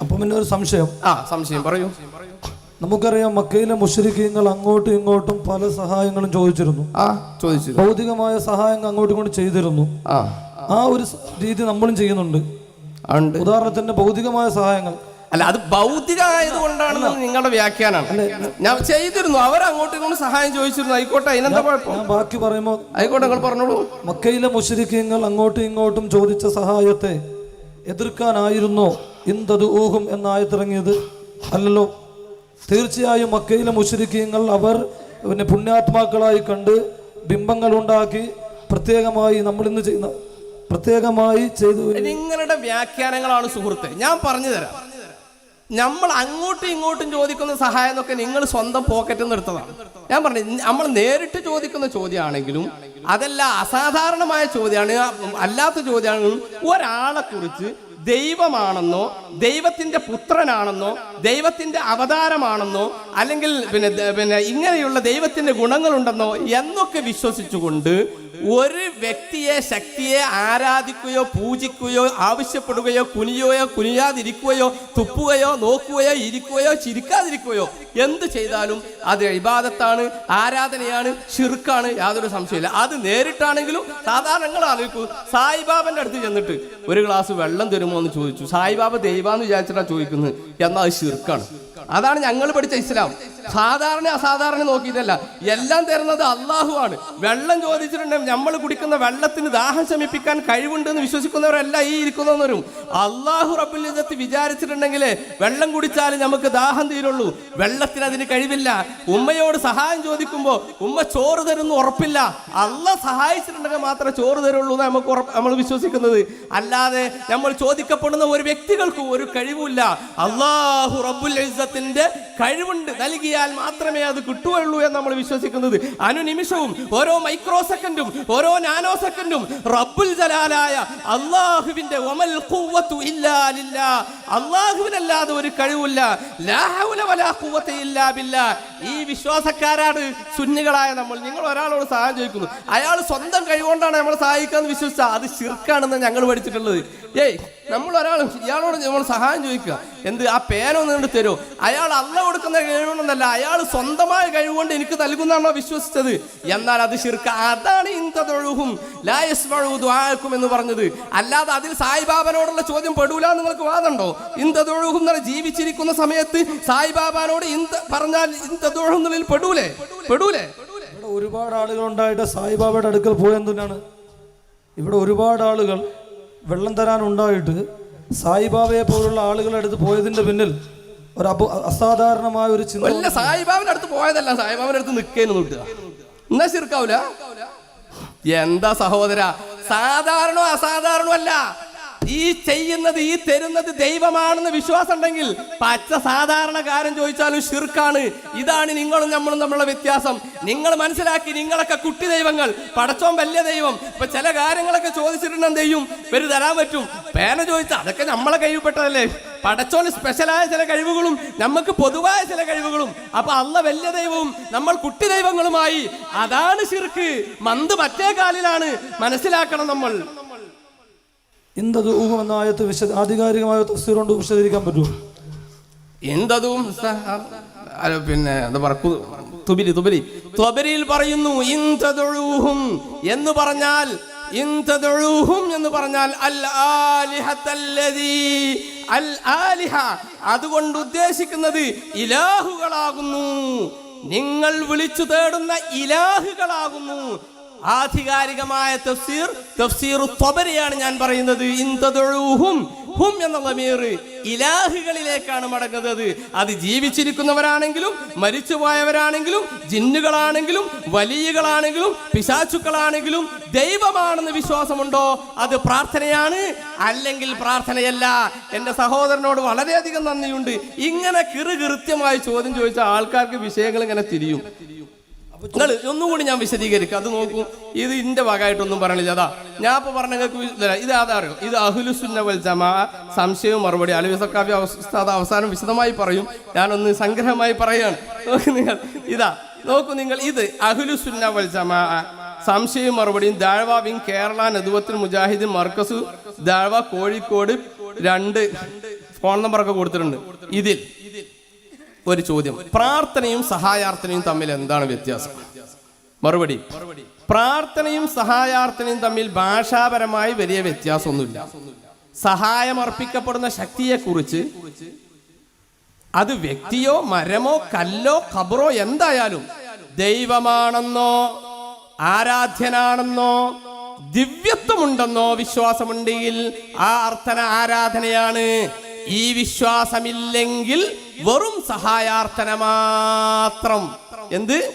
അപ്പം പിന്നെ ഒരു സംശയം. ആ സംശയം പറയൂ. നമുക്കറിയാം മക്കയിലെ മുഷരിക്കീങ്ങൾ അങ്ങോട്ടും ഇങ്ങോട്ടും പല സഹായങ്ങളും ചോദിച്ചിരുന്നു. ആ ചോദിച്ചു ഭൗതികമായ സഹായങ്ങൾ അങ്ങോട്ടും ഇങ്ങോട്ടും ചെയ്തിരുന്നു. ആ. ആ ഒരു സ- രീതി നമ്മളും ചെയ്യുന്നുണ്ട്. ഉണ്ട്. ഉദാഹരണത്തിന് ഭൗതികമായ സഹായങ്ങൾ. അല്ല അത് ഭൗതികമായത് കൊണ്ടാണെന്ന് നിങ്ങളുടെ വ്യാഖ്യാനാണ്. ഞാൻ ചെയ്തിരുന്നു. അവർ അങ്ങോട്ടും ഇങ്ങോട്ടും സഹായം ചോദിച്ചിരുന്നു. ആയിക്കോട്ടെ അതിനെന്താ കുഴപ്പം? ഞാൻ ബാക്കി പറയുമ്പോൾ ആയിക്കോട്ടെ നിങ്ങൾ പറഞ്ഞോളൂ. മക്കയിലെ മുഷരിക്കീങ്ങൾ അങ്ങോട്ടും ഇങ്ങോട്ടും ചോദിച്ച സഹായത്തെ എതിർക്കാനായിരുന്നോ? ഇന്ദത് ഊഹും എന്നായത്തിറങ്ങിയത്? അല്ലല്ലോ. തീർച്ചയായും മക്കയിലെ മുഷരിക്കീങ്ങൾ അവർ പിന്നെ പുണ്യാത്മാക്കളായി കണ്ട് ബിംബങ്ങൾ ഉണ്ടാക്കി പ്രത്യേകമായി നമ്മൾ ഇന്ന് ചെയ്യുന്ന പ്രത്യേകമായി ചെയ്തു. നിങ്ങളുടെ വ്യാഖ്യാനങ്ങളാണ് സുഹൃത്തെ. ഞാൻ പറഞ്ഞു തരാം. നമ്മൾ അങ്ങോട്ടും ഇങ്ങോട്ടും ചോദിക്കുന്ന സഹായം എന്നൊക്കെ നിങ്ങൾ സ്വന്തം പോക്കറ്റിൽ നിന്ന് എടുത്തതാണ് ഞാൻ പറഞ്ഞു നമ്മൾ നേരിട്ട് ചോദിക്കുന്ന ചോദ്യമാണെങ്കിലും അതല്ല അസാധാരണമായ ചോദ്യമാണ് അല്ലാത്ത ചോദ്യമാണെങ്കിലും ഒരാളെ കുറിച്ച് ദൈവമാണെന്നോ ദൈവത്തിന്റെ പുത്രനാണെന്നോ ദൈവത്തിന്റെ അവതാരമാണെന്നോ അല്ലെങ്കിൽ പിന്നെ പിന്നെ ഇങ്ങനെയുള്ള ദൈവത്തിന്റെ ഗുണങ്ങളുണ്ടെന്നോ എന്നൊക്കെ വിശ്വസിച്ചുകൊണ്ട് ഒരു വ്യക്തിയെ ശക്തിയെ ആരാധിക്കുകയോ പൂജിക്കുകയോ ആവശ്യപ്പെടുകയോ കുനിയോയോ കുനിയാതിരിക്കുകയോ തുപ്പുകയോ നോക്കുകയോ ഇരിക്കുകയോ ചിരിക്കാതിരിക്കുകയോ എന്ത് ചെയ്താലും അത് ഇബാദത്താണ് ആരാധനയാണ് ഷിർക്കാണ് യാതൊരു സംശയമില്ല അത് നേരിട്ടാണെങ്കിലും സാധാരണ നിങ്ങൾ ആലോചിക്കൂ. സായിബാബന്റെ അടുത്ത് ചെന്നിട്ട് ഒരു ഗ്ലാസ് വെള്ളം തരുമോ എന്ന് ചോദിച്ചു. സായിബാബ ദൈവാന്ന് വിചാരിച്ചിട്ടാണ് ചോദിക്കുന്നത്. എന്നാൽ അത് ഷിർക്കാണ് അതാണ് ഞങ്ങൾ പഠിച്ച ഇസ്ലാം. സാധാരണ അസാധാരണ നോക്കിയിട്ടല്ല. എല്ലാം തരുന്നത് അള്ളാഹു ആണ്. വെള്ളം ചോദിച്ചിട്ടുണ്ടെങ്കിൽ നമ്മൾ കുടിക്കുന്ന വെള്ളത്തിന് ദാഹം ശമിപ്പിക്കാൻ കഴിവുണ്ടെന്ന് വിശ്വസിക്കുന്നവരല്ല ഈ ഇരിക്കുന്നവരും. അള്ളാഹു റബുലിസത്ത് വിചാരിച്ചിട്ടുണ്ടെങ്കിൽ വെള്ളം കുടിച്ചാൽ നമുക്ക് ദാഹം തീരുള്ളൂ. വെള്ളത്തിന് അതിന് കഴിവില്ല. ഉമ്മയോട് സഹായം ചോദിക്കുമ്പോൾ ഉമ്മ ചോറ് തരുന്നു ഉറപ്പില്ല. അല്ല സഹായിച്ചിട്ടുണ്ടെങ്കിൽ മാത്രമേ ചോറ് തരുള്ളൂ എന്ന് നമുക്ക് നമ്മൾ വിശ്വസിക്കുന്നത്. അല്ലാതെ നമ്മൾ ചോദിക്കപ്പെടുന്ന ഒരു വ്യക്തികൾക്കും ഒരു കഴിവുമില്ല. അള്ളാഹു റബ്ബുൽ ഇസ്സത്തിന്റെ കഴിവുണ്ട് നൽകിയാൽ മാത്രമേ അത് കിട്ടുകയുള്ളൂ എന്ന് നമ്മൾ വിശ്വസിക്കുന്നത്. അനുനിമിഷവും ഓരോ മൈക്രോ സെക്കൻഡും ഓരോ നാനോ സെക്കൻഡും റബ്ബുൽ ജലാലായ അള്ളാഹുവിന്റെ ഒമൽ അള്ളാഹുവിനല്ലാതെ ഒരു കഴിവില്ല ഈ വിശ്വാസക്കാരാണ് സുന്നികളായ നമ്മൾ. നിങ്ങൾ ഒരാളോട് സഹായം ചോദിക്കുന്നു. അയാൾ സ്വന്തം കഴിവുകൊണ്ടാണ് നമ്മളെ സഹായിക്കാന്ന് വിശ്വസിച്ച. അത് ശിർക്കാണെന്ന് ഞങ്ങൾ പഠിച്ചിട്ടുള്ളത്. ഏയ് നമ്മൾ ഒരാൾ ഇയാളോട് നമ്മൾ സഹായം ചോദിക്കുക. എന്ത് ആ പേന ഒന്ന് കൊണ്ട് തരുമോ അയാൾ അല്ല കൊടുക്കുന്ന കഴിവുകൊണ്ടല്ല അയാൾ സ്വന്തമായ കഴിവുകൊണ്ട് എനിക്ക് നൽകുന്നതാണോ വിശ്വസിച്ചത്? എന്നാൽ അത് ശിർക്ക അതാണ് ഇന്തതൊഴുഹും ലായസ്വഴുതും എന്ന് പറഞ്ഞത്. അല്ലാതെ അതിൽ സായിബാബനോടുള്ള ചോദ്യം പെടൂല നിങ്ങൾക്ക് വാദമുണ്ടോ? ഇന്ദ്രൊഴുഹും എന്ന് പറഞ്ഞാൽ ജീവിച്ചിരിക്കുന്ന സമയത്ത് സായിബാബാനോട് ഇന്ത പറഞ്ഞാൽ എന്നുള്ളതിൽ പെടൂലേ? പെടൂലേ? ഇവിടെ ഒരുപാട് ആളുകൾ ഉണ്ടായിട്ട് സായിബാബയുടെ അടുക്കൽ പോയെന്തിനാണ് ഇവിടെ ഒരുപാട് ആളുകൾ വെള്ളം തരാനുണ്ടായിട്ട് സായിബാബയെ പോലുള്ള ആളുകളുടെ അടുത്ത് പോയതിന്റെ പിന്നിൽ ഒരു അപ അസാധാരണമായ ഒരു ചിന്ത സായിബാബിന്റെ അടുത്ത് പോയതല്ല സായിബാബിന്റെ അടുത്ത് നിൽക്കേന്ന് നോക്കുക എന്നാ ശരിക്കാവൂല? എന്താ സഹോദര? സാധാരണോ അസാധാരണോ അല്ല? ഈ ചെയ്യുന്നത് ഈ തരുന്നത് ദൈവമാണെന്ന് വിശ്വാസം ഉണ്ടെങ്കിൽ പച്ച സാധാരണക്കാരൻ ചോദിച്ചാലും ഷിർക്കാണ് ഇതാണ് നിങ്ങളും നമ്മളും തമ്മിലുള്ള വ്യത്യാസം. നിങ്ങൾ മനസ്സിലാക്കി നിങ്ങളൊക്കെ കുട്ടി ദൈവങ്ങൾ പടച്ചോൻ വലിയ ദൈവം. ഇപ്പൊ ചില കാര്യങ്ങളൊക്കെ ചോദിച്ചിട്ടുണ്ട് എന്ത് ചെയ്യും? ഇവർ തരാൻ പറ്റും. പേന ചോദിച്ചാൽ അതൊക്കെ നമ്മളെ കഴിവപ്പെട്ടതല്ലേ പടച്ചോന് സ്പെഷ്യലായ ചില കഴിവുകളും നമുക്ക് പൊതുവായ ചില കഴിവുകളും. അപ്പൊ അല്ല വലിയ ദൈവവും നമ്മൾ കുട്ടി ദൈവങ്ങളുമായി. അതാണ് ശിർക്ക്. മന്ത് മറ്റേ കാലിലാണ്. മനസ്സിലാക്കണം നമ്മൾ. ഇന്ദത് ഊഹം എന്ന ആയത്ത് വിശദ ആധികാരികമായ തഫ്സീറുകൊണ്ട് വിശദീകരിക്കാൻ പറ്റുമോ എന്തതും പിന്നെ എന്താ പറ കു- തുബിലി തുബിലി. പറയുന്നു പറയുന്നു ഇന്തദുഊഹും എന്ന് പറഞ്ഞാൽ ഇന്തദുഊഹും എന്ന് പറഞ്ഞാൽ അൽ ആലിഹത്തല്ലദീ അൽ ആലിഹ. അതുകൊണ്ട് ഉദ്ദേശിക്കുന്നത് ഇലാഹുകളാകുന്നു. നിങ്ങൾ വിളിച്ചു തേടുന്ന ഇലാഹുകളാകുന്നു. ആധികാരികമായ തഫ്സീർ തഫ്സീർ ത്വബരിയാണ് ഞാൻ പറയുന്നത്. ഇന്തതൊഴുഹും ഹും എന്നുള്ള ലമീർ ഇലാഹുകളിലേക്കാണ് മടങ്ങുന്നത്. അത് ജീവിച്ചിരിക്കുന്നവരാണെങ്കിലും മരിച്ചുപോയവരാണെങ്കിലും ജിന്നുകളാണെങ്കിലും വലിയകളാണെങ്കിലും പിശാചുക്കളാണെങ്കിലും ദൈവമാണെന്ന് വിശ്വാസമുണ്ടോ? അത് പ്രാർത്ഥനയാണ് അല്ലെങ്കിൽ പ്രാർത്ഥനയല്ല? എന്റെ സഹോദരനോട് വളരെയധികം നന്ദിയുണ്ട്. ഇങ്ങനെ കിറുകൃത്യമായി ചോദ്യം ചോദിച്ച ആൾക്കാർക്ക് വിഷയങ്ങൾ ഇങ്ങനെ തിരിയും. നിങ്ങൾ ഒന്നും കൂടി ഞാൻ വിശദീകരിക്കാം. അത് നോക്കൂ. ഇത് ഇന്റെ ഭാഗമായിട്ടൊന്നും പറയണില്ല. അതാ ഞാൻ ഇപ്പൊ പറഞ്ഞ നിങ്ങൾക്ക് ഇത് ആധാരം ഇത് അഹുലുസുന്ന വൽ ജമാ സംശയവും മറുപടി. അലവി സക്കാഫി അവസ്ഥ അവസാനം വിശദമായി പറയും. ഞാനൊന്ന് സംഗ്രഹമായി പറയാണ് നോക്ക് നിങ്ങൾ ഇതാ നോക്കൂ നിങ്ങൾ ഇത് അഹുലുസുന്ന വൽ ജമാ സംശയവും മറുപടിയും ദാഴ്വ കേരള നദുവത്തിൽ മുജാഹിദ് മർക്കസു ദാഴ്വ കോഴിക്കോട് രണ്ട് ഫോൺ നമ്പറൊക്കെ കൊടുത്തിട്ടുണ്ട്. ഇതിൽ ഒരു ചോദ്യം. പ്രാർത്ഥനയും സഹായാർത്ഥനയും തമ്മിൽ എന്താണ് വ്യത്യാസം? മറുപടി. പ്രാർത്ഥനയും സഹായാർത്ഥനയും തമ്മിൽ ഭാഷാപരമായി വലിയ വ്യത്യാസമൊന്നുമില്ല. സഹായം അർപ്പിക്കപ്പെടുന്ന ശക്തിയെക്കുറിച്ച് അത് വ്യക്തിയോ മരമോ കല്ലോ ഖബറോ എന്തായാലും ദൈവമാണെന്നോ ആരാധ്യനാണെന്നോ ദിവ്യത്വമുണ്ടെന്നോ വിശ്വാസമുണ്ടെങ്കിൽ ആ അർത്ഥന ആരാധനയാണ്. ഈ വിശ്വാസമില്ലെങ്കിൽ വെറും സഹായാർത്ഥന മാത്രം. എന്ത്?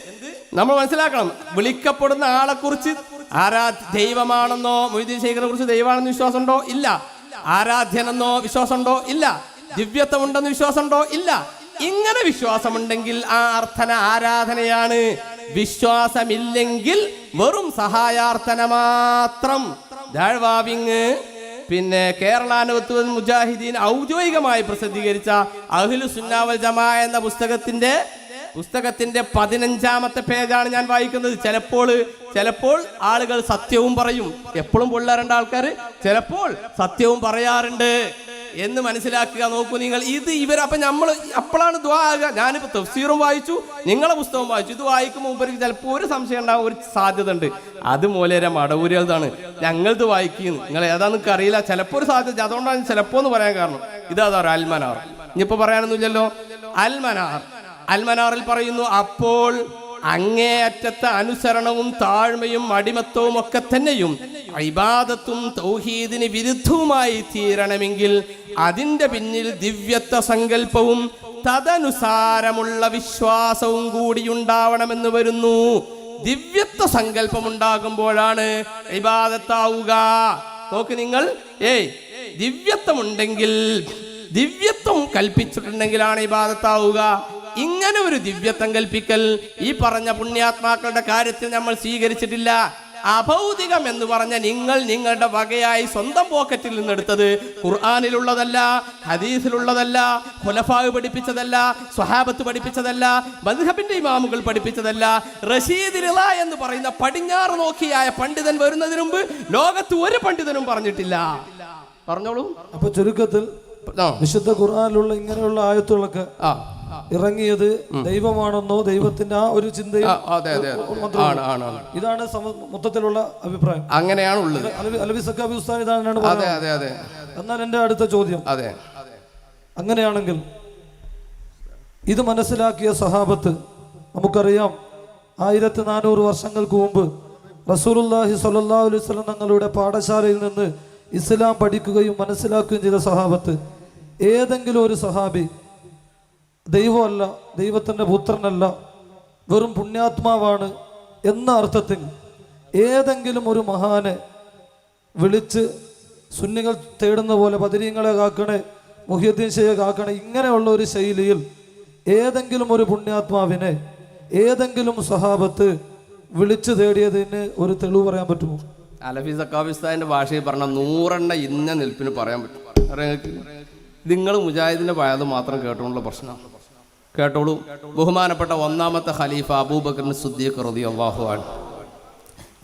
നമ്മൾ മനസ്സിലാക്കണം. വിളിക്കപ്പെടുന്ന ആളെ കുറിച്ച് ആരാ ദൈവമാണെന്നോ മൊയ്തീൻ ശേഖരനെ കുറിച്ച് ദൈവമാണെന്ന് വിശ്വാസമുണ്ടോ? ഇല്ല. ആരാധ്യനെന്നോ വിശ്വാസമുണ്ടോ? ഇല്ല. ദിവ്യത്വമുണ്ടെന്ന് വിശ്വാസമുണ്ടോ? ഇല്ല. ഇങ്ങനെ വിശ്വാസമുണ്ടെങ്കിൽ ആ അർത്ഥന ആരാധനയാണ്. വിശ്വാസമില്ലെങ്കിൽ വെറും സഹായാർത്ഥന മാത്രം. ദാഴ്വാവിങ് പിന്നെ കേരളാനുവത്വ മുജാഹിദീൻ ഔദ്യോഗികമായി പ്രസിദ്ധീകരിച്ച അഹ്ലു സുന്നാവൽ ജമാ എന്ന പുസ്തകത്തിന്റെ പുസ്തകത്തിന്റെ പതിനഞ്ചാമത്തെ പേജാണ് ഞാൻ വായിക്കുന്നത്. ചിലപ്പോൾ ചിലപ്പോൾ ആളുകൾ സത്യവും പറയും. എപ്പോഴും പൊള്ളാറുണ്ട് ആൾക്കാർ ചിലപ്പോൾ സത്യവും പറയാറുണ്ട്. എന്ന് മനസ്സിലാക്കുക. നോക്കൂ നിങ്ങൾ ഇത് ഇവർ അപ്പൊ നമ്മൾ അപ്പോഴാണ് ദ്വാ ആകുക. ഞാനിപ്പോ തഫ്സീറും വായിച്ചു നിങ്ങളെ പുസ്തകം വായിച്ചു. ഇത് വായിക്കുമ്പോൾ ഇവർക്ക് ചിലപ്പോൾ ഒരു സംശയം ഉണ്ടാകും ഒരു സാധ്യത ഉണ്ട്. അത് മൂലേര മടവൂരിയതാണ് ഞങ്ങളിത് വായിക്കുന്നു. നിങ്ങൾ ഏതാണെന്ന് അറിയില്ല. ചിലപ്പോൾ ഒരു സാധ്യത അതുകൊണ്ടാണ് ചിലപ്പോ എന്ന് പറയാൻ കാരണം. ഇതാ അൽമനാർ. ഇനിയിപ്പോ പറയാനൊന്നുമില്ലല്ലോ? അൽമനാർ. അൽമനാറിൽ പറയുന്നു അപ്പോൾ അങ്ങേയറ്റത്തെ അനുസരണവും താഴ്മയും അടിമത്വവും ഒക്കെ തന്നെയും ഇബാദത്തും തൗഹീദിന് വിരുദ്ധവുമായി തീരണമെങ്കിൽ അതിന്റെ പിന്നിൽ ദിവ്യത്വ സങ്കല്പവും തദനുസാരമുള്ള വിശ്വാസവും കൂടി ഉണ്ടാവണമെന്ന് വരുന്നു. ദിവ്യത്വ സങ്കല്പം ഉണ്ടാകുമ്പോഴാണ് ഇബാദത്താവുക. നോക്ക് നിങ്ങൾ ഏയ് ദിവ്യത്വമുണ്ടെങ്കിൽ ദിവ്യത്വം കൽപ്പിച്ചിട്ടുണ്ടെങ്കിലാണ് ഇബാദത്താവുക. ഇങ്ങനെ ഒരു ദിവ്യത്വം കൽപ്പിക്കൽ ഈ പറഞ്ഞ പുണ്യാത്മാക്കളുടെ കാര്യത്തിൽ നമ്മൾ സ്വീകരിച്ചിട്ടില്ല. അഭൗതികം എന്ന് പറഞ്ഞ നിങ്ങൾ നിങ്ങളുടെ വകയായി സ്വന്തം പോക്കറ്റിൽ നിന്നെടുത്തത് ഖുർആാനിലുള്ളതല്ല ഹദീസിലുള്ളതല്ല ഖുലഫാവ് പഠിപ്പിച്ചതല്ല സ്വഹാബത്ത് പഠിപ്പിച്ചതല്ല മദ്ഹബിന്റെ ഇമാമുകൾ പഠിപ്പിച്ചതല്ല. റഷീദ് എന്ന് പറയുന്ന പടിഞ്ഞാറ് നോക്കിയായ പണ്ഡിതൻ വരുന്നതിന് മുമ്പ് ലോകത്ത് ഒരു പണ്ഡിതനും പറഞ്ഞിട്ടില്ല. പറഞ്ഞോളൂ. അപ്പൊ ചുരുക്കത്തിൽ വിശുദ്ധ ഖുർആനിലുള്ള ഇങ്ങനെയുള്ള ആയത്തുകളൊക്കെ ആ. ഇറങ്ങിയത് ദൈവമാണെന്നോ ദൈവത്തിന്റെ ആ ഒരു ചിന്തയും അതെ അതെ അതെ. ആണ് ആണ് ആണ്. ഇതാണ് മൊത്തത്തിലുള്ള അഭിപ്രായം. അങ്ങനെയാണ് ഉള്ളത് അലവി അലവി സക്കാബി ഉസ്താൻ ഇതാണ് അതെ അതെ അതെ. എന്നാൽ എന്റെ അടുത്ത ചോദ്യം. അതെ. അങ്ങനെയാണെങ്കിൽ ഇത് മനസ്സിലാക്കിയ സഹാബത്ത് നമുക്കറിയാം ആയിരത്തി നാനൂറ് വർഷങ്ങൾക്ക് മുമ്പ് റസൂലുല്ലാഹി സ്വല്ലല്ലാഹു അലൈഹി തങ്ങളുടെ പാഠശാലയിൽ നിന്ന് ഇസ്ലാം പഠിക്കുകയും മനസ്സിലാക്കുകയും ചെയ്ത സഹാബത്ത് ഏതെങ്കിലും ഒരു സഹാബി ദൈവമല്ല ദൈവത്തിന്റെ പുത്രനല്ല വെറും പുണ്യാത്മാവാണ് എന്ന അർത്ഥത്തിൽ ഏതെങ്കിലും ഒരു മഹാനെ വിളിച്ച് സുന്നികൾ തേടുന്ന പോലെ ബദരീങ്ങളെ കാക്കണേ മുഹ്യദ്ദീശയെ കാക്കണേ ഇങ്ങനെയുള്ള ഒരു ശൈലിയിൽ ഏതെങ്കിലും ഒരു പുണ്യാത്മാവിനെ ഏതെങ്കിലും സഹാബത്ത് വിളിച്ചു തേടിയതിന് ഒരു തെളിവ് പറയാൻ പറ്റുമോ? അലഫി സക്കാബിസ്ഥാന്റെ ഭാഷയിൽ പറഞ്ഞ നൂറെണ്ണ ഇന്ന നിൽപ്പിന് പറയാൻ പറ്റും. നിങ്ങൾ മുജാഹിദിന്റെ പഴയത് മാത്രം കേട്ടുകൊണ്ടുള്ള പ്രശ്നമാണ് കേട്ടോളൂ. ബഹുമാനപ്പെട്ട ഒന്നാമത്തെ ഖലീഫ അബൂബക്കറിന് സുദ്ദീഖ് റതി അള്ളാഹു ആണ്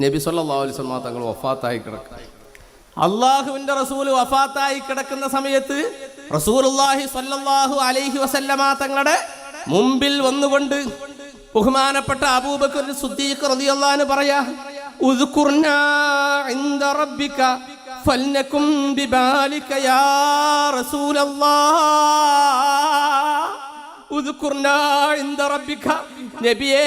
നബി സല്ലാ വസല്ലം തങ്ങൾ വഫാത്തായി കിടക്കുക അള്ളാഹുവിന്റെ റസൂൽ വഫാത്തായി കിടക്കുന്ന സമയത്ത് റസൂലുള്ളാഹി സ്വല്ലല്ലാഹു അലൈഹി വസല്ലമ തങ്ങളുടെ മുമ്പിൽ വന്നുകൊണ്ട് ബഹുമാനപ്പെട്ട അബൂബക്കർ സുദ്ദീഖ് റളിയല്ലാഹു അൻഹു പറയാ ഉദ്കുർനാ ഇൻദ റബ്ബിക ഫൽനകും ബിബാലിക യാ റസൂലല്ലാഹ് നബിയേ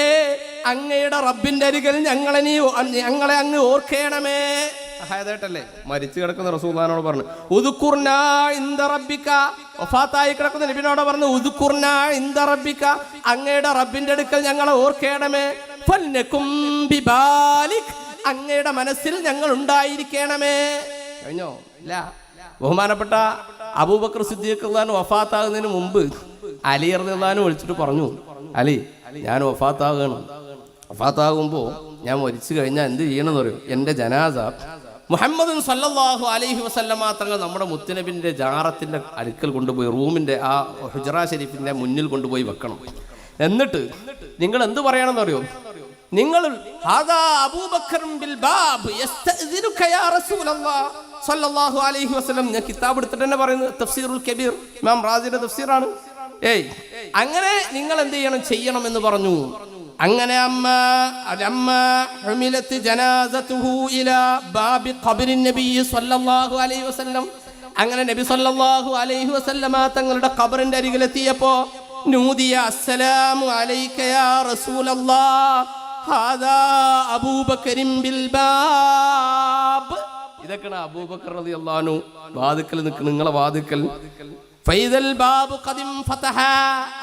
അങ്ങയുടെ റബ്ബിന്റെ അരികിൽ ഞങ്ങളെ നീ ഞങ്ങളെ അങ്ങ് ഓർക്കേണമേ. സഹായതായിട്ടല്ലേ മരിച്ചു കിടക്കുന്ന റസൂദാനോട് പറഞ്ഞു. ഉദുക്കുർന ഇന്ദ റബ്ബിക്ക ഒഫാത്തായി കിടക്കുന്ന നബിനോട് പറഞ്ഞു ഉദുക്കുർന ഇന്ദ റബ്ബിക്ക അങ്ങയുടെ റബ്ബിന്റെ അടുക്കൽ ഞങ്ങളെ ഓർക്കേണമേ. അങ്ങയുടെ മനസ്സിൽ ഞങ്ങൾ ഉണ്ടായിരിക്കണമേ. കഴിഞ്ഞോ? ഇല്ല. ബഹുമാനപ്പെട്ട അബൂബക്കർ സിദ്ദീഖ് അള്ളഹാൻ വഫാത്താകുന്നതിന് മുമ്പ് അലി അള്ളഹാനും വിളിച്ചിട്ട് പറഞ്ഞു അലി ഞാൻ വഫാത്താകാണ്. വഫാത്താകുമ്പോൾ ഞാൻ മരിച്ചു കഴിഞ്ഞാൽ എന്ത് ചെയ്യണമെന്ന് പറയും എന്റെ ജനാസ മുഹമ്മദ് സല്ലാഹു അലൈഹി വസല്ലമ തങ്ങൾ നമ്മുടെ മുത്തനബിന്റെ ജാറത്തിന്റെ അടുക്കൽ കൊണ്ടുപോയി റൂമിന്റെ ആ ഹുജറ ഷെരീഫിന്റെ മുന്നിൽ കൊണ്ടുപോയി വെക്കണം. എന്നിട്ട് നിങ്ങൾ എന്ത് പറയണമെന്ന് അറിയോ നിങ്ങൾ ഹാദാ അബൂബക്കറും ബിൽ ബാബ് യസ്തഅ്ദിനുക യാ റസൂലല്ലാഹ് സല്ലല്ലാഹു അലൈഹി വസ്ലം ഞാൻ കിതാബ് എടുത്തിട്ട് തന്നെ പറയുന്നത് തഫ്സീറുൽ കബീർ. ഇമാം റാസിയുടെ തഫ്സീറാണ്. ഏയ് അങ്ങനെ നിങ്ങൾ എന്ത് ചെയ്യണം? ചെയ്യണം എന്ന് പറഞ്ഞു. അങ്ങനെ അമ്മ അമ്മ ഹുമിലത്ത് ജനാസതുഹു ഇലാ ബാബി ഖബറിൻ നബി സല്ലല്ലാഹു അലൈഹി വസല്ലം. അങ്ങനെ നബി സല്ലല്ലാഹു അലൈഹി വസല്ലമ തങ്ങളുടെ ഖബറിന്റെ അരികിലെത്തിയപ്പോ നൂദിയ അസ്സലാമു അലൈക യാ റസൂലല്ലാഹ് ഹാദാ അബൂബക്കറിൻ ബിൽ ബാബ്. ഇതൊക്കെയാണ് അബൂബക്കർ റളിയല്ലാഹു അൻഹു വാതിക്കൽ നിൽക്കുന്നു നിങ്ങളെ വാതിക്കൽ.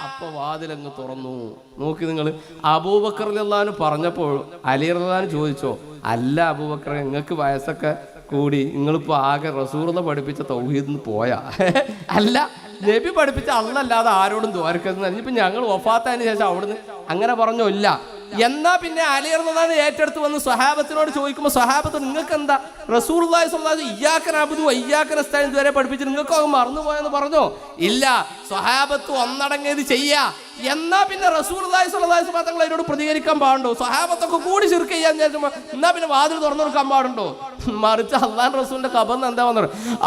അപ്പൊ വാതിലങ്ങ് തുറന്നു. നോക്കി നിങ്ങൾ അബൂബക്കർ അൻഹു പറഞ്ഞപ്പോൾ അലി റളിയല്ലാഹു ചോദിച്ചോ അല്ല അബൂബക്കർ നിങ്ങൾക്ക് വയസ്സൊക്കെ കൂടി നിങ്ങളിപ്പോ ആകെ റസൂർന്ന് പഠിപ്പിച്ച തൗഹീദ് പോയാ? അല്ല നബി പഠിപ്പിച്ച അള്ളല്ലാതെ ആരോടും ദ്വാരക്കുന്നു ഇപ്പൊ ഞങ്ങൾ ഒഫാത്തതിന് ശേഷം അവിടുന്ന് അങ്ങനെ പറഞ്ഞോ ഇല്ല. എന്നാ പിന്നെ അലിയർന്നതാണ് ഏറ്റെടുത്ത് വന്ന് സ്വഹാബത്തിനോട് ചോദിക്കുമ്പോൾ സ്വഹാബത്ത് നിങ്ങൾക്ക് എന്താ റസൂർ ഇയ്യാക്കൻ അബുദു അയ്യാക്കൻ സ്ഥാനം ഇതുവരെ പഠിപ്പിച്ചിട്ട് നിങ്ങൾക്ക് അത് മറന്നുപോയെന്ന് പറഞ്ഞോ? ഇല്ല. സ്വഹാബത്ത് ഒന്നടങ്ങിയത് ചെയ്യാ. എന്നാ പിന്നെ റസൂർ തങ്ങൾ അതിനോട് പ്രതികരിക്കാൻ പാടുണ്ടോ? സഹാബത്തൊക്കെ കൂടി ചുരുക്ക ചെയ്യാൻ എന്നാ പിന്നെ വാതിൽ തുറന്നു കൊടുക്കാൻ പാടുണ്ടോ? മറിച്ച് അള്ളാൻ റസൂലിന്റെ കബന്ന് എന്താ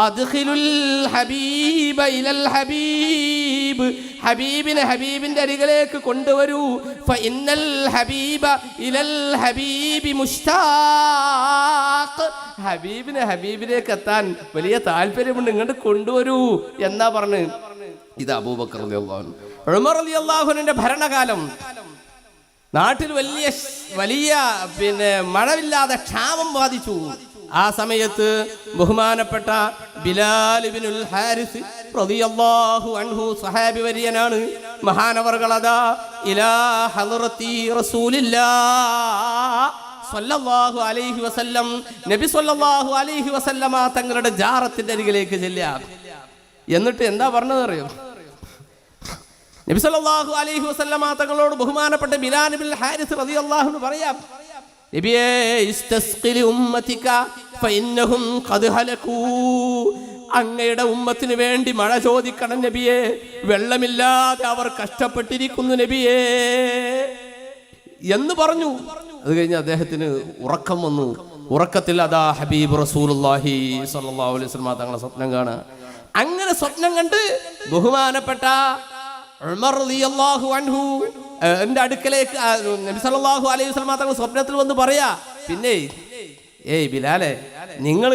അദ്ഖിലുൽ ഹബീബ ഇലൽ ഹബീബ് ഹബീബിനെ ഹബീബിന്റെ അരികിലേക്ക് കൊണ്ടുവരൂ. ഫഇന്നൽ ഹബീബ ഇലൽ ഹബീബി മുഷ്താഖ്. ഹബീബിനെ ഹബീബിലേക്ക് എത്താൻ വലിയ താല്പര്യമുണ്ട്. ഇങ്ങോട്ട് കൊണ്ടുവരൂ. എന്നാ പറഞ്ഞ്? ഇത് അബൂബക്കർ റളിയല്ലാഹു അൻഹു അലി റളിയല്ലാഹുവിന്റെ ഭരണകാലം. നാട്ടിൽ വലിയ വലിയ പിന്നെ മഴവില്ലാതെ ക്ഷാമം ബാധിച്ചു. ആ സമയത്ത് ബഹുമാനപ്പെട്ട ബിലാൽ ഇബ്നുൽ ഹാരിസ് റളിയല്ലാഹു അൻഹു സഹാബി വര്യനാണ്. മഹാനവർകളതാ ഇലാ ഹലറത്തി റസൂലില്ലാ സല്ലല്ലാഹു അലൈഹി വസല്ലം. നബി സല്ലല്ലാഹു അലൈഹി വസല്ലമ തങ്ങളുടെ ജാറത്തിന്റെ അരികിലേക്ക് ചെല്ലുക. എന്നിട്ട് എന്താ പറഞ്ഞത് അറിയോ നബി സല്ലല്ലാഹു അലൈഹി വസല്ലമ തങ്ങളോട് ബഹുമാനപ്പെട്ട ബിലാനബിൽ ഹാരിസ് റതി അള്ളാഹു പറയാം നബിയേ അങ്ങയുടെ ഉമ്മത്തിന് വേണ്ടി മഴ ചോദിക്കണം നബിയെ വെള്ളമില്ലാതെ അവർ കഷ്ടപ്പെട്ടിരിക്കുന്നു നബിയേ എന്ന് പറഞ്ഞു. അത് കഴിഞ്ഞ് അദ്ദേഹത്തിന് ഉറക്കം വന്നു. ഉറക്കത്തിൽ അതാ ഹബീബ് റസൂലുള്ളാഹി സ്വല്ലല്ലാഹു അലൈഹി തങ്ങളെ സ്വപ്നം കാണുക. അങ്ങനെ സ്വപ്നം കണ്ട് ബഹുമാനപ്പെട്ട അൻഹു എന്റെ അടുക്കലേക്ക് നബി സല്ലല്ലാഹു അലൈഹി വസല്ലം തങ്ങൾ സ്വപ്നത്തിൽ വന്ന് പറയാ പിന്നെ ഏയ് ബിലാലെ നിങ്ങൾ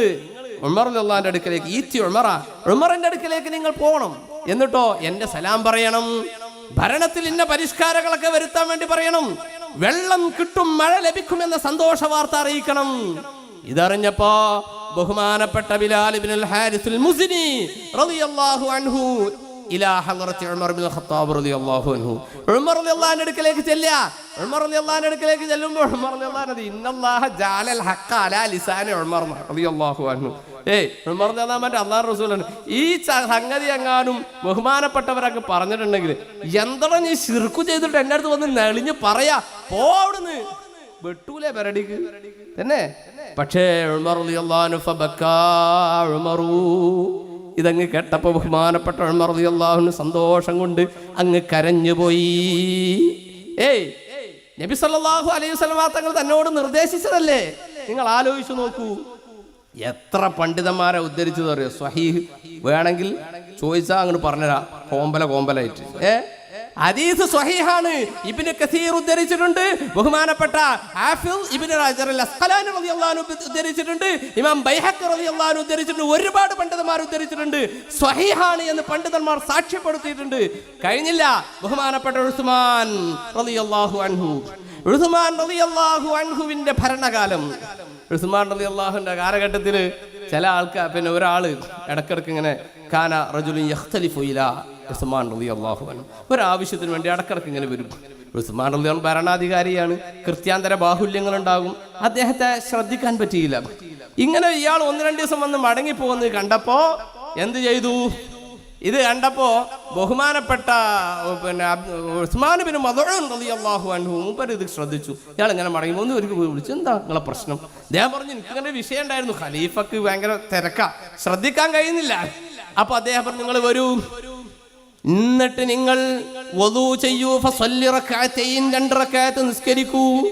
ഉമർ അടുക്കലേക്ക് ഈറ്റി ഉമറ ഉമറിന്റെ അടുക്കലേക്ക് നിങ്ങൾ പോകണം. എന്നിട്ടോ എന്റെ സലാം പറയണം. ഭരണത്തിൽ ഇന്ന പരിഷ്കാരങ്ങളൊക്കെ വരുത്താൻ വേണ്ടി പറയണം. വെള്ളം കിട്ടും മഴ ലഭിക്കും എന്ന സന്തോഷ വാർത്ത അറിയിക്കണം. ഇതറിഞ്ഞപ്പോ ബഹുമാനപ്പെട്ട ബിലാൽ ഇബ്നുൽ ഹാരിസുൽ മുസിനി റളിയല്ലാഹു അൻഹു അടുക്കലേക്ക് ഉമർ അടുക്കലേക്ക് ചെല്ലുമ്പോൾ ഉമർ ഇന്നല്ലാഹ ജാലൽ അലാ ഉമർ ഏയ് ഉമർ റസൂലാണ് ഈ സംഗതി എങ്ങാനും ബഹുമാനപ്പെട്ടവരൊക്കെ പറഞ്ഞിട്ടുണ്ടെങ്കിൽ എന്താണ് നീ ശിർക്കു ചെയ്തിട്ട് എന്റെ അടുത്ത് വന്ന് നെളിഞ്ഞ് പറയാ? പോ അവിടുന്ന്. വെട്ടൂലേ പെരടിക്ക്. തന്നെ? പക്ഷേ ഉമർ ഇതങ്ങ് കേട്ടപ്പോൾ ബഹുമാനപ്പെട്ട ഉമർ അള്ളാഹുന് സന്തോഷം കൊണ്ട് അങ്ങ് കരഞ്ഞുപോയി. ഏയ് നബി സല്ലല്ലാഹു അലൈഹി വസല്ലമ തങ്ങൾ തന്നോട് നിർദ്ദേശിച്ചതല്ലേ? നിങ്ങൾ ആലോചിച്ചു നോക്കൂ. എത്ര പണ്ഡിതന്മാരെ ഉദ്ധരിച്ചു തറിയോ സ്വഹീഹ്. വേണമെങ്കിൽ ചോദിച്ചാൽ അങ്ങോട്ട് പറഞ്ഞുതരാം കോമ്പല കോമ്പലായിട്ട്. ഏ? ഹദീസ് സ്വഹീഹാണ്. ഇബിന് കസീർ ഉദ്ധരിച്ചിട്ടുണ്ട്. ബഹുമാനപ്പെട്ട ആഫിൽ ഇബിന് അസ്ഖലാനി റളിയല്ലാഹു ഉദ്ധരിച്ചിട്ടുണ്ട്. ഇമാം ബൈഹഖി റളിയല്ലാഹു ഉദ്ധരിച്ചിട്ടുണ്ട്. ഒരുപാട് പണ്ഡിതന്മാർ ഉദ്ധരിച്ചിട്ടുണ്ട്. സ്വഹീഹാണ് എന്ന് പണ്ഡിതന്മാർ സാക്ഷ്യപ്പെടുത്തിയിട്ടുണ്ട്. കഴിഞ്ഞില്ല. ബഹുമാനപ്പെട്ട ഉസ്മാൻ റളിയല്ലാഹു അൻഹു. ഉസ്മാൻ റളിയല്ലാഹു അൻഹുവിന്റെ ഭരണകാലം. ഉസ്മാൻ റളിയല്ലാഹുവിന്റെ കാലഘട്ടത്തിൽ ചില ആൾക്കാർ പിന്നെ ഒരാൾ ഇടക്കിടക്ക് ഇങ്ങനെ കാന റജുലിൻ യഖ്തലിഫു ഇലാ. ഉസ്മാൻ റളിയല്ലാഹു അൻഹു. ഒരാവശ്യത്തിന് വേണ്ടി ഇടക്കിടക്ക് ഇങ്ങനെ വരും. ഉസ്മാൻ റളിയല്ലാഹു ഭരണാധികാരിയാണ്. കൃത്യാന്തര ബാഹുല്യങ്ങൾ ഉണ്ടാകും അദ്ദേഹത്തെ ശ്രദ്ധിക്കാൻ പറ്റിയില്ല. ഇങ്ങനെ ഇയാൾ ഒന്ന് രണ്ട് ദിവസം വന്ന് മടങ്ങി പോകുന്നത് കണ്ടപ്പോ എന്ത് ചെയ്തു? ഇത് കണ്ടപ്പോ ബഹുമാനപ്പെട്ട പിന്നെ ഉസ്മാൻ ബിൻ മദഊൻ റളിയല്ലാഹു അൻഹു മുമ്പർ ഇത് ശ്രദ്ധിച്ചു. ഇയാൾ ഇങ്ങനെ മടങ്ങി പോകുന്നു. ഒരു വിളിച്ചു എന്താ നിങ്ങളെ പ്രശ്നം? അദ്ദേഹം പറഞ്ഞു എനിക്ക് ഇങ്ങനെ ഒരു വിഷയം ഉണ്ടായിരുന്നു. ഖലീഫക്ക് ഭയങ്കര തിരക്ക. ശ്രദ്ധിക്കാൻ കഴിയുന്നില്ല. അപ്പൊ അദ്ദേഹം പറഞ്ഞു നിങ്ങൾ വരൂ. എന്നിട്ട് നിങ്ങൾ വധു ചെയ്യൂ. ഫസ്വല്ലിറക്കാറ്റയും രണ്ടിറക്കാറ്റ് നിസ്കരിക്കൂ.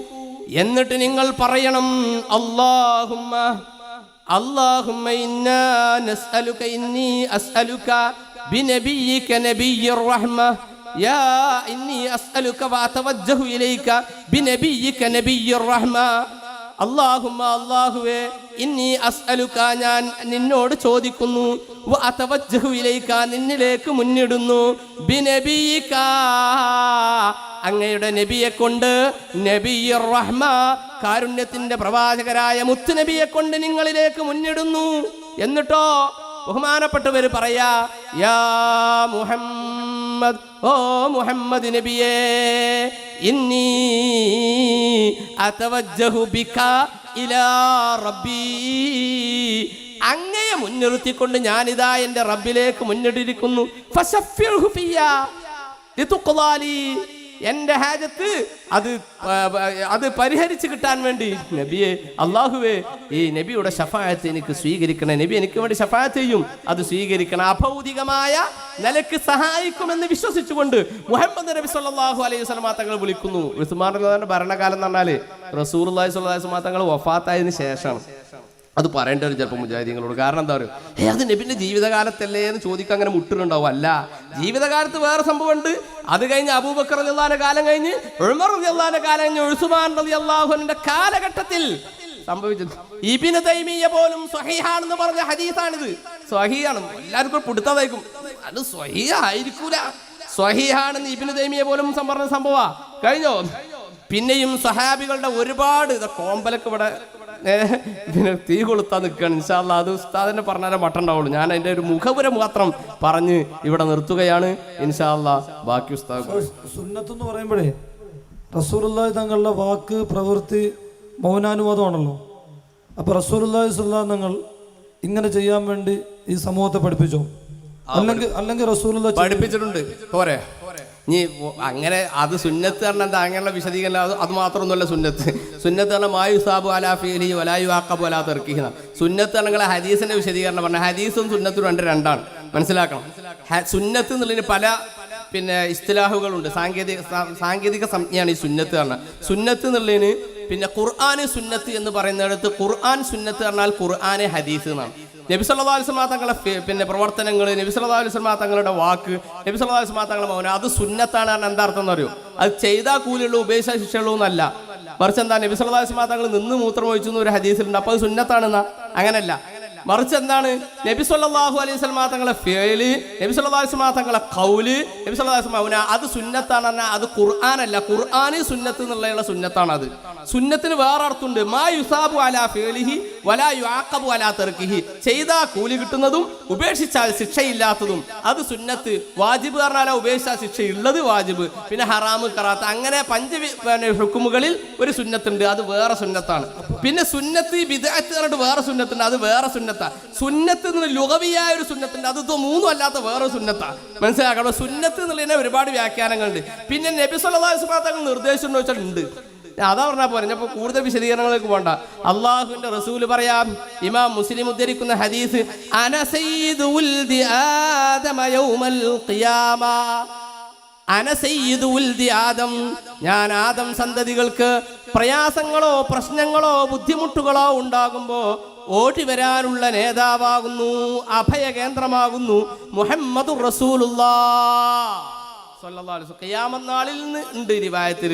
എന്നിട്ട് നിങ്ങൾ പറയണം അള്ളാഹുമ്മ അള്ളാഹുമ്മ ഇന്ന അള്ളാഹുമ അള്ളാഹുവേ ഇന്നി അസ്അലുക്ക ഞാൻ നിന്നോട് ചോദിക്കുന്നു. നിന്നിലേക്ക് മുന്നിടുന്നു. അങ്ങയുടെ നബിയെ കൊണ്ട് റഹ്മ കാരുണ്യത്തിന്റെ പ്രവാചകരായ മുത്തുനബിയെ കൊണ്ട് നിങ്ങളിലേക്ക് മുന്നിടുന്നു. എന്നിട്ടോ ബഹുമാനപ്പെട്ടവർ പറയാ യാ മുഹമ്മദ് ഓ മുഹമ്മദ് നബിയേ ഇന്നി അതവജ്ജഹു ബിക ഇലാ റബ്ബി അങ്ങയെ മുൻനിർത്തിക്കൊണ്ട് ഞാനിതാ എന്റെ റബ്ബിലേക്ക് മുന്നിട്ടിരിക്കുന്നു. എന്റെ ഹാജത്ത് അത് അത് പരിഹരിച്ചു കിട്ടാൻ വേണ്ടി. നബിയെ അള്ളാഹുവേ ഈ നബിയുടെ ഷഫായത്ത് എനിക്ക് സ്വീകരിക്കണം. നബി എനിക്ക് വേണ്ടി ഷഫായത്ത് ചെയ്യും. അത് സ്വീകരിക്കണം അഭൗതികമായ നിലയ്ക്ക് സഹായിക്കുമെന്ന് വിശ്വസിച്ചുകൊണ്ട് മുഹമ്മദ് നബി സല്ലാഹു അലൈഹി വസല്ലമ തങ്ങൾ വിളിക്കുന്നു. ഉസ്മാൻ ഭരണകാലം എന്ന് പറഞ്ഞാൽ റസൂർ അള്ളാഹി വസല്ലമ തങ്ങൾ വഫാത്തായതിനു ശേഷമാണ് അത് പറയേണ്ട ഒരു ചിലപ്പോൾ മുജാഹിദീങ്ങളോട്. കാരണം എന്താ പറയുക? ഏ അത് നബിന്റെ ജീവിതകാലത്തല്ലേ എന്ന് ചോദിക്കാൻ അങ്ങനെ മുട്ടിലുണ്ടാവും. അല്ല ജീവിതകാലത്ത് വേറെ സംഭവമുണ്ട്. അത് കഴിഞ്ഞ് അബൂബക്കർ അള്ളാന്റെ കാലം കഴിഞ്ഞ് ഉമർ അള്ളാന്റെ കാലം കഴിഞ്ഞ് ഉസ്മാൻ റലി അള്ളാഹുവിന്റെ കാലഘട്ടത്തിൽ സംഭവിച്ചത്. ഇബിന് തൈമിയ പോലും സ്വഹീഹാണെന്ന് പറഞ്ഞ ഹദീസാണിത്. സ്വഹീഹാണ് എല്ലാവർക്കും പിടുത്തതായിരിക്കും അത് സ്വഹീഹായിരിക്കൂല. സ്വഹീഹാണെന്ന് ഇബിന് തൈമിയ പോലും പറഞ്ഞ സംഭവ. കഴിഞ്ഞോ? പിന്നെയും സഹാബികളുടെ ഒരുപാട് കോമ്പലൊക്കെ ഇവിടെ പിന്നെ തീ കൊളുത്താൻ നിൽക്കുകയാണ് ഇൻഷാല്ല അത് ഉസ്താദിനെ പറഞ്ഞാലേ മട്ടുണ്ടാവുള്ളൂ. ഞാൻ അതിന്റെ ഒരു മുഖപുര മാത്രം പറഞ്ഞ് ഇവിടെ നിർത്തുകയാണ്. ഇൻഷാല്ല ബാക്കി ഉസ്താദ് സുന്നത്ത് എന്ന് പറയുമ്പോഴേ റസൂലുള്ളാഹി തങ്ങളുടെ വാക്ക് പ്രവൃത്തി മൗനാനുവാദമാണല്ലോ. അപ്പൊ റസൂലുള്ളാഹി സുല്ലാ തങ്ങൾ ഇങ്ങനെ ചെയ്യാൻ വേണ്ടി ഈ സമൂഹത്തെ പഠിപ്പിച്ചോ? അല്ലെങ്കിൽ അല്ലെങ്കിൽ റസൂലുള്ള പഠിപ്പിച്ചിട്ടുണ്ട്. പോരെ. നീ അങ്ങനെ അത് സുന്നത്ത് പറഞ്ഞാൽ എന്താ? അങ്ങനെയുള്ള വിശദീകരണം അത് അത് മാത്രമൊന്നുമല്ല സുന്നത്ത്. സുന്നത്ത് പറഞ്ഞാൽ മായു സാബു അലാ ഫീലി വലായു ആക്കബു അലാ തെർക്കിഹിന സുന്നത്ത് പറഞ്ഞാൽ ഹദീസിന്റെ വിശദീകരണം പറഞ്ഞാൽ ഹദീസും സുന്നത്തും രണ്ട് രണ്ടാണ്. മനസ്സിലാക്കണം? സുന്നത്ത് എന്നുള്ളതിന് പല പിന്നെ ഇസ്തിലാഹുകളുണ്ട്. സാങ്കേതിക സാങ്കേതിക സംജ്ഞയാണ് ഈ സുന്നത്ത് പറഞ്ഞാൽ സുന്നത്ത് എന്നുള്ളതിന് പിന്നെ ഖുർആൻ സുന്നത്ത് എന്ന് പറയുന്നിടത്ത് ഖുർആൻ സുന്നത്ത് പറഞ്ഞാൽ ഖുർആൻ ഹദീസ് എന്നാണ്. നബി സല്ലല്ലാഹു അലൈഹി വസല്ലം തങ്ങളുടെ പിന്നെ പ്രവർത്തനങ്ങൾ നബി സല്ലല്ലാഹു അലൈഹി വസല്ലം തങ്ങളുടെ വാക്ക് നബി സല്ലല്ലാഹു അലൈഹി വസല്ലം തങ്ങളുടെ മൗനം അത് സുന്നത്താണ് കാരണം എന്താ അർത്ഥം എന്നറിയോ അത് ചെയ്താൽ കൂലിയുള്ളൂ ഉപേക്ഷ ശിക്ഷയുള്ളൂ എന്നല്ല മറിച്ച് എന്താ നബി സല്ലല്ലാഹു അലൈഹി വസല്ലം തങ്ങൾ നിന്ന് മൂത്രം ഒഴിച്ചു എന്ന് ഒരു ഹദീസിലുണ്ട്. അപ്പോൾ അത് സുന്നത്താണെന്നാ? അങ്ങനല്ല. മറിച്ച് എന്താണ്? നബി സല്ലല്ലാഹു അലൈഹി സ്വലാ തങ്ങളെ ഫേൽ നബി അലൈഹി വസല്ലം തങ്ങളെ കൗൽ നബി വസല്ലം അത് സുന്നത്താണ് പറഞ്ഞാൽ അത് ഖുർആാനല്ല. ഖുർആാന് സുന്നത്ത് എന്നുള്ള സുന്നത്താണ് അത്. സുന്നത്തിന് വേറെ അർത്ഥമുണ്ട്. മാ യുസാബു അലാ ഫേലിഹി വലാ യുആഖബു അലാ തെർക്കിഹി. ചെയ്താൽ കൂലി കിട്ടുന്നതും ഉപേക്ഷിച്ചാൽ ശിക്ഷയില്ലാത്തതും. അത് സുന്നത്ത് വാജിബ് പറഞ്ഞാൽ ഉപേക്ഷിച്ചാൽ ശിക്ഷയുള്ളത് വാജിബ്. പിന്നെ ഹറാമ് കറാത്ത് അങ്ങനെ പഞ്ച് ഹുക്കുമുകളിൽ ഒരു സുന്നത്തുണ്ട്. അത് വേറെ സുന്നത്താണ്. പിന്നെ സുന്നത്ത് വിദഗ്ധ വേറെ സുന്നത്തുണ്ട്. അത് വേറെ സുന്നത്താ സുന്നത്ത്. നിന്ന് ലുഹവിയായ ഒരു സുന്നത്തുണ്ട്. അത് മൂന്നും അല്ലാത്ത വേറെ സുന്നത്ത. മനസ്സിലാക്കണം സുന്നത്ത് എന്നുള്ളതിനെ ഒരുപാട് വ്യാഖ്യാനങ്ങളുണ്ട്. പിന്നെ നബി സല്ലല്ലാഹു അലൈഹി വസല്ലം നിർദ്ദേശം എന്ന് വെച്ചാൽ ഉണ്ട്. അതാ പറഞ്ഞാൽ പോരെ. ഞാൻ കൂടുതൽ വിശദീകരണങ്ങളിലേക്ക് പോകണ്ട. അള്ളാഹുവിന്റെ റസൂൽ പറയാം. ഇമാം മുസ്ലിം ഉദ്ധരിക്കുന്ന ഹദീസ് ആദം. ഞാൻ ആദം സന്തതികൾക്ക് പ്രയാസങ്ങളോ പ്രശ്നങ്ങളോ ബുദ്ധിമുട്ടുകളോ ഉണ്ടാകുമ്പോ ഓടി വരാനുള്ള നേതാവാകുന്നു അഭയകേന്ദ്രമാകുന്നു മുഹമ്മദ് റസൂലുള്ളാ നിന്ന് ഉണ്ട് രിവായത്തിൽ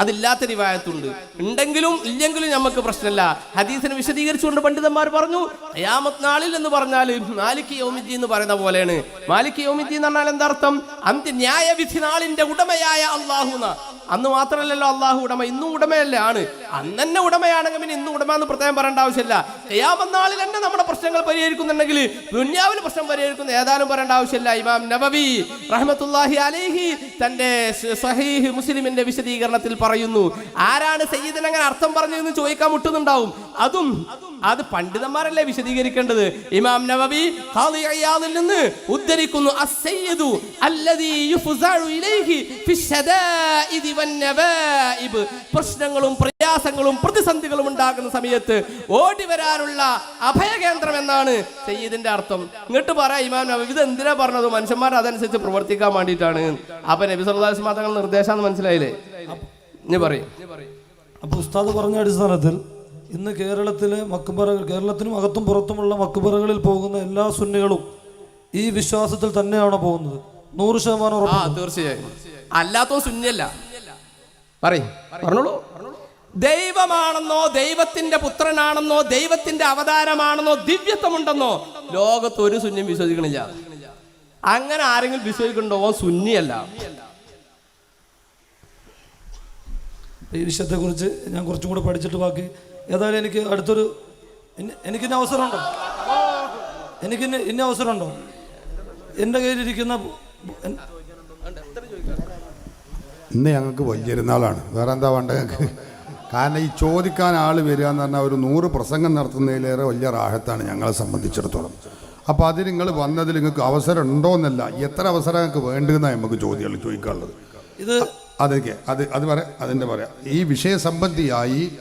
അതില്ലാത്ത രിവായത്തുണ്ട് ഉണ്ടെങ്കിലും ഇല്ലെങ്കിലും നമുക്ക് പ്രശ്നമല്ല ഹദീസിനെ വിശദീകരിച്ചുകൊണ്ട് പണ്ഡിതന്മാർ പറഞ്ഞു ഖിയാമത്ത് നാളിൽ എന്ന് പറഞ്ഞാൽ മാലിക് യോമിദ്ദീൻ എന്ന് പറയുന്ന പോലെയാണ്. മാലിക് യോമിദ്ദീൻ എന്ന് പറഞ്ഞാൽ എന്താർത്ഥം അന്ത്യ ന്യായവിധി നാളിന്റെ ഉടമയായ അള്ളാഹു എന്നാ. അന്ന് മാത്രമല്ലല്ലോ അള്ളാഹു ഉടമ ഇന്നും ഉടമയല്ലേ ആണ്. അന്ന് തന്നെ ഉടമയാണെങ്കിൽ പിന്നെ ഇന്നും ഉടമ എന്ന് പ്രത്യേകം പറയേണ്ട ആവശ്യമില്ല. ഏയാമെന്നാളിൽ നാളിൽ തന്നെ നമ്മുടെ പ്രശ്നങ്ങൾ പരിഹരിക്കുന്നുണ്ടെങ്കിൽ ദുന്യാവിന് പ്രശ്നം പരിഹരിക്കുന്ന ഏതാനും പറയേണ്ട ആവശ്യമില്ല. ഇമാം നബവി റഹ്മത്തുല്ലാഹി അലേഹി തന്റെ സഹീഹ് മുസ്ലിമിന്റെ വിശദീകരണത്തിൽ പറയുന്നു. ആരാണ് സയ്യിദിനെ അങ്ങനെ അർത്ഥം പറഞ്ഞതെന്ന് ചോദിക്കാൻ മുട്ടുന്നുണ്ടാവും. അതും അത് പണ്ഡിതന്മാരല്ലേ വിശദീകരിക്കേണ്ടത്? ഇമാം നവവി ഖാദി അയ്യാദിൽ നിന്ന് ഉദ്ധരിക്കുന്നു അസ്സയ്യിദു അല്ലദീ യുഫ്സഉ ഇലൈഹി ഫിശ്ശദാഇദി വന്നബായിബ് പ്രശ്നങ്ങളും പ്രയാസങ്ങളും പ്രതിസന്ധികളും ഉണ്ടാകുന്ന സമയത്ത് ഓടി വരാനുള്ള അഭയകേന്ദ്രം എന്നാണ് സയ്യിദിന്റെ അർത്ഥം. ഇങ്ങോട്ട് പറ ഇമാം നവവി ഇത് എന്തിനാ പറഞ്ഞത്? മനുഷ്യന്മാർ അതനുസരിച്ച് പ്രവർത്തിക്കാൻ വേണ്ടിയിട്ടാണ്. അപ്പൊ നബി വസല്ലം തങ്ങൾ നിർദ്ദേശാന്ന് മനസ്സിലായില്ലേ? ഇനി പറയും. അപ്പൊ ഉസ്താദ് പറഞ്ഞ അടിസ്ഥാനത്തിൽ ഇന്ന് കേരളത്തിലെ മക്കുബറകൾ കേരളത്തിനും അകത്തും പുറത്തുമുള്ള മക്കുബറകളിൽ പോകുന്ന എല്ലാ സുന്നികളും ഈ വിശ്വാസത്തിൽ തന്നെയാണ് പോകുന്നത്? നൂറ് ശതമാനം തീർച്ചയായും. അല്ലാത്തോ സുന്നിയല്ല. പറയും. പറഞ്ഞോളൂ. ദൈവമാണെന്നോ ദൈവത്തിന്റെ പുത്രനാണെന്നോ ദൈവത്തിന്റെ അവതാരമാണെന്നോ ദിവ്യത്വമുണ്ടെന്നോ ലോകത്ത് ഒരു സുന്നിയും വിശ്വസിക്കണില്ല. അങ്ങനെ ആരെങ്കിലും വിശ്വസിക്കണ്ടോ സുന്നിയല്ല. ഈ വിഷയത്തെക്കുറിച്ച് ഞാൻ കുറച്ചും കൂടെ പഠിച്ചിട്ട് ബാക്കി ഏതായാലും എനിക്ക് അടുത്തൊരു എനിക്ക് ഇന്ന അവസരമുണ്ടോ? എനിക്ക് ഇന്ന അവസരമുണ്ടോ? എന്റെ കയ്യിലിരിക്കുന്ന ഇന്ന് ഞങ്ങൾക്ക് വലിയൊരുന്നാളാണ്. വേറെ എന്താ വേണ്ട ഞങ്ങൾക്ക്? കാരണം ഈ ചോദിക്കാൻ ആൾ വരിക എന്ന് പറഞ്ഞാൽ ഒരു നൂറ് പ്രസംഗം നടത്തുന്നതിലേറെ വലിയ റാഹത്താണ് ഞങ്ങളെ സംബന്ധിച്ചിടത്തോളം. അപ്പോൾ അത് നിങ്ങൾ വന്നതിൽ നിങ്ങൾക്ക് അവസരം ഉണ്ടോ എന്നല്ല. എത്ര അവസരം ഞങ്ങൾക്ക് വേണ്ടതെന്നാണ് നമുക്ക് ചോദ്യങ്ങൾ ചോദിക്കാനുള്ളത്. ഇത് അതൊക്കെ. അത് അത് പറയാം അതിന്റെ പറയാം. ഈ വിഷയസംബന്ധിയായി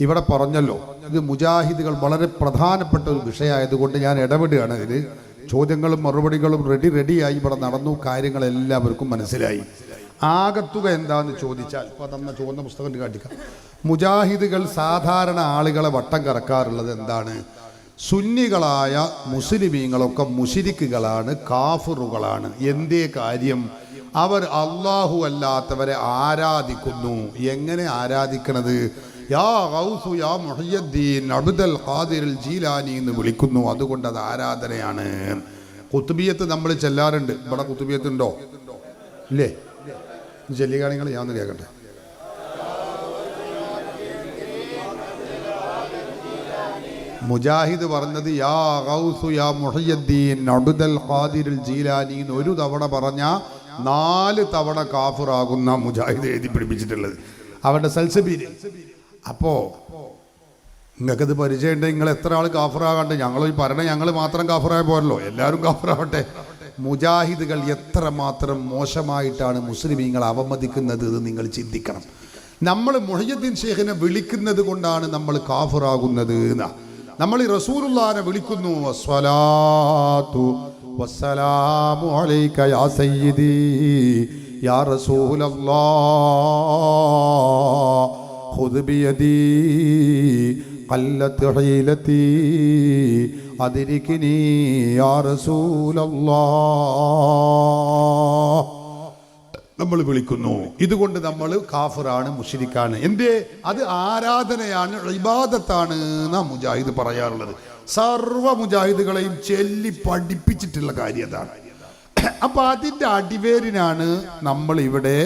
ഇവിടെ പറഞ്ഞല്ലോ ഇത് മുജാഹിദുകൾ വളരെ പ്രധാനപ്പെട്ട ഒരു വിഷയമായതുകൊണ്ട് ഞാൻ ഇടപെടുകയാണ്. ഇതിൽ ചോദ്യങ്ങളും മറുപടികളും റെഡി റെഡിയായി ഇവിടെ നടന്നു. കാര്യങ്ങൾ എല്ലാവർക്കും മനസ്സിലായി. ആകത്തുക എന്താന്ന് ചോദിച്ചാൽ ഇപ്പോൾ തന്ന ചുവന്ന പുസ്തകം കാട്ടിക്കാം മുജാഹിദുകൾ സാധാരണ ആളുകളെ വട്ടം കറക്കാറുള്ളത് എന്താണ്? സുന്നികളായ മുസ്ലിമീങ്ങളൊക്കെ മുഷിരിക്കുകളാണ് കാഫറുകളാണ്. എന്തേ കാര്യം? അവർ അള്ളാഹു അല്ലാത്തവരെ ആരാധിക്കുന്നു. എങ്ങനെ ആരാധിക്കണത്? യാ ഗൗസു യാ മുഹയ്യദ്ദീൻ അബ്ദൽ ഖാദിർ ജീലാനി എന്ന് വിളിക്കുന്നു. അതുകൊണ്ട് അത് ആരാധനയാണ്. കുത്തുബിയത്ത് നമ്മൾ ചെല്ലാറുണ്ട്. ഇവിടെ കുത്തുബിയത്ത് ഉണ്ടോ ഇല്ലേ ചെല്ലിക്കാണികൾ ഞാൻ ഒന്ന് കേൾക്കട്ടെ. മുജാഹിദ് പറഞ്ഞത് യാ ഗൗസു യാ മുഹയ്യദ്ദീൻ അബ്ദൽ ഖാദിർ ജീലാനി എന്ന് ഒരു തവണ പറഞ്ഞ നാല് തവണ കാഫിറാകുന്ന മുജാഹിദ് എഴുതി പിടിപ്പിച്ചിട്ടുള്ളത്. അവരുടെ സൽസബീര്. അപ്പോ നിങ്ങൾക്കത് ഉണ്ട് നിങ്ങൾ എത്ര ആൾ കാഫറാകണ്ട്? ഞങ്ങൾ ഈ പറഞ്ഞ ഞങ്ങൾ മാത്രം കാഫറായ പോരല്ലോ. എല്ലാവരും കാഫറാവട്ടെ. മുജാഹിദുകൾ എത്ര മാത്രം മോശമായിട്ടാണ് മുസ്ലിമീങ്ങൾ അവമതിക്കുന്നത് എന്ന് നിങ്ങൾ ചിന്തിക്കണം. നമ്മൾ മുഹയ്യദ്ദീൻ ഷേഖിനെ വിളിക്കുന്നത് കൊണ്ടാണ് നമ്മൾ കാഫറാകുന്നത് എന്നാ. നമ്മൾ ഈ റസൂലുള്ളാനെ വിളിക്കുന്നു വസ്സലാത്തു വസ്സലാമു അലൈക യാ സയ്യിദി യാ റസൂലല്ലാഹ് خذ بيدي قلت حيلتي أدركني يا رسول الله നമ്മൾ വിളിക്കുന്നു ഇതുകൊണ്ട് നമ്മൾ കാഫറാണ് മുഷിരിക്കാണ് എന്തേ അത് ആരാധനയാണ് ഇബാദത്താണ് എന്നാ മുജാഹിദ് പറയാറുള്ളത് സർവ മുജാഹിദുകളെയും ചൊല്ലി പഠിപ്പിച്ചിട്ടുള്ള കാര്യം അതാണ് അപ്പൊ അതിന്റെ അടിവേരിനാണ് നമ്മൾ ഇവിടെ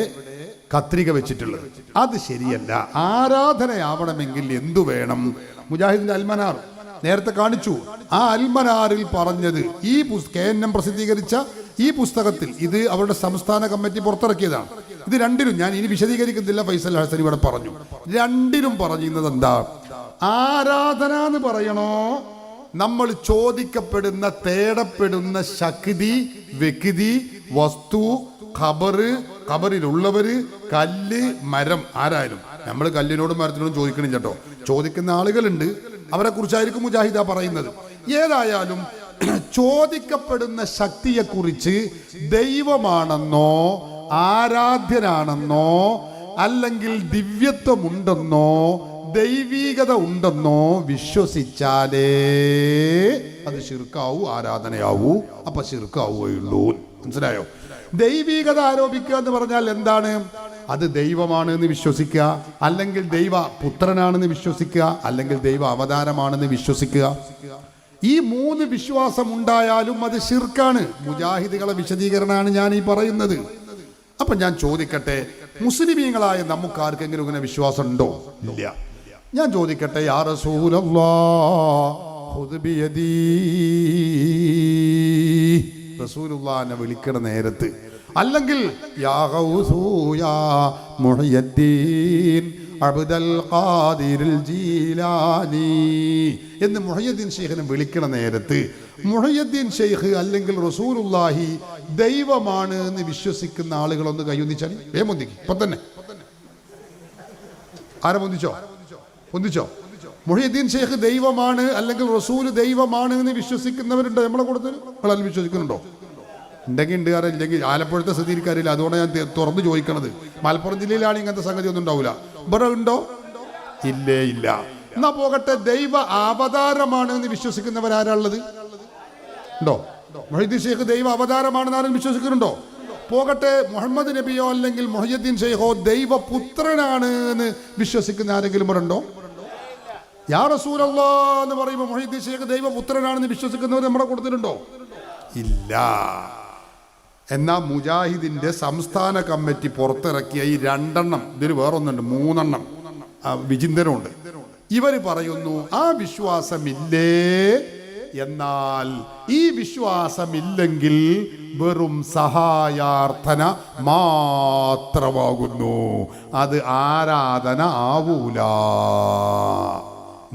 കത്രിക വെച്ചിട്ടുള്ളത്. അത് ശരിയല്ല. ആരാധനയാവണമെങ്കിൽ എന്തു വേണം? മുജാഹിദിന്റെ അൽമനാർ നേരത്തെ കാണിച്ചു. ആ അൽമനാറിൽ പറഞ്ഞത് ഈ കെ എൻ എം പ്രസിദ്ധീകരിച്ച ഈ പുസ്തകത്തിൽ ഇത് അവരുടെ സംസ്ഥാന കമ്മിറ്റി പുറത്തിറക്കിയതാണ്. ഇത് രണ്ടിലും ഞാൻ ഇനി വിശദീകരിക്കുന്നില്ല ഫൈസൽ ഹസൻ ഇവിടെ പറഞ്ഞു. രണ്ടിലും പറയുന്നത് എന്താ ആരാധന എന്ന് പറയണോ? നമ്മൾ ചോദിക്കപ്പെടുന്ന തേടപ്പെടുന്ന ശക്തി വ്യക്തി വസ്തു ഖബറ് ഖബറിലുള്ളവര് കല്ല് മരം ആരായാലും. നമ്മൾ കല്ലിനോടും മരത്തിനോടും ചോദിക്കണില്ല കേട്ടോ. ചോദിക്കുന്ന ആളുകളുണ്ട്. അവരെ കുറിച്ചായിരിക്കും മുജാഹിദ പറയുന്നത്. ഏതായാലും ചോദിക്കപ്പെടുന്ന ശക്തിയെ കുറിച്ച് ദൈവമാണെന്നോ ആരാധ്യനാണെന്നോ അല്ലെങ്കിൽ ദിവ്യത്വമുണ്ടെന്നോ ദൈവീകത ഉണ്ടെന്നോ വിശ്വസിച്ചാലേ അത് ശിർക്കാവൂ ആരാധനയാവൂ. അപ്പൊ ശിർക്കാവുകയുള്ളൂ. മനസ്സിലായോ? ദൈവീകത ആരോപിക്കുക എന്ന് പറഞ്ഞാൽ എന്താണ്? അത് ദൈവമാണ് എന്ന് വിശ്വസിക്കുക. അല്ലെങ്കിൽ ദൈവ പുത്രനാണെന്ന് വിശ്വസിക്കുക. അല്ലെങ്കിൽ ദൈവ അവതാരമാണെന്ന് വിശ്വസിക്കുക. ഈ മൂന്ന് വിശ്വാസം ഉണ്ടായാലും അത് ശിർക്കാണ്. മുജാഹിദുകളെ വിശദീകരണമാണ് ഞാൻ ഈ പറയുന്നത്. അപ്പൊ ഞാൻ ചോദിക്കട്ടെ മുസ്ലിമീങ്ങളായ നമുക്ക് ആർക്കെങ്കിലും ഇങ്ങനെ വിശ്വാസം ഉണ്ടോ? ഇല്ല. ഞാൻ ചോദിക്കട്ടെ യാ റസൂലുള്ളാനെ വിളിക്കണ നേരത്ത്. അല്ലെങ്കിൽ അബ്ദൽ ഖാദിറിൽ ജീലാനി എന്ന് മുഹയ്യദ്ദീൻ ഷെയ്ഖിനെ വിളിക്കണ നേരത്ത്. മുഹയ്യദ്ദീൻ ഷെയ്ഖ് അല്ലെങ്കിൽ റസൂലുള്ളാഹി ദൈവമാണ് എന്ന് വിശ്വസിക്കുന്ന ആളുകളൊന്ന് കൈയൊന്നിച്ചാൽ വേ മുന്തിക്ക് ഇപ്പൊ തന്നെ. ആരെ മുന്തിച്ചോ പൊന്തിച്ചോ? മുഹയ്യദ്ദീൻ ഷെയ്ഖ് ദൈവമാണ് അല്ലെങ്കിൽ റസൂൽ ദൈവമാണ് എന്ന് വിശ്വസിക്കുന്നവരുണ്ടോ? നമ്മളെ കൂടുതൽ വിശ്വസിക്കുന്നുണ്ടോ? ഉണ്ടെങ്കിൽ ഉണ്ട് കാരണം ഇല്ലെങ്കിൽ ആലപ്പുഴത്തെ സ്ഥിതി സ്ഥിതിക്കാരില്ല അതുകൊണ്ട് ഞാൻ തുറന്ന് ചോദിക്കണത്. മലപ്പുറം ജില്ലയിലാണ് ഇങ്ങനത്തെ സംഗതി ഒന്നും ഉണ്ടാവില്ല ഇവിടെ ഉണ്ടോ? ഇല്ലേ ഇല്ല. എന്നാ പോകട്ടെ ദൈവ അവതാരമാണ് എന്ന് വിശ്വസിക്കുന്നവരാരുള്ളത് ഉണ്ടോ? മൊഹീദ്ദീൻ ഷെയ്ഖ് ദൈവ അവതാരമാണെന്ന് ആരും വിശ്വസിക്കുന്നുണ്ടോ? പോകട്ടെ മുഹമ്മദ് നബിയോ അല്ലെങ്കിൽ മൊഹീദ്ദീൻ ഷെയ്ഖോ ദൈവ പുത്രനാണ് എന്ന് വിശ്വസിക്കുന്ന ആരെങ്കിലും ഉണ്ടോ? യാ റസൂലല്ലാ എന്ന് പറയുമ്പോൾ മൊഹീദ്ദീൻ ഷെയ്ഖ് ദൈവ പുത്രനാണെന്ന് വിശ്വസിക്കുന്നവർ നമ്മുടെ കൂട്ടത്തിലുണ്ടോ? ഇല്ല. എന്നാ മുജാഹിദിന്റെ സംസ്ഥാന കമ്മിറ്റി പുറത്തിറക്കിയ ഈ രണ്ടെണ്ണം ഇതിന് വേറൊന്നുണ്ട് മൂന്നെണ്ണം വിചിന്തനമുണ്ട് ഇവർ പറയുന്നു ആ വിശ്വാസമില്ലേ? എന്നാൽ ഈ വിശ്വാസമില്ലെങ്കിൽ വെറും സഹായാർത്ഥന മാത്രമാകുന്നു. അത് ആരാധന ആവൂല.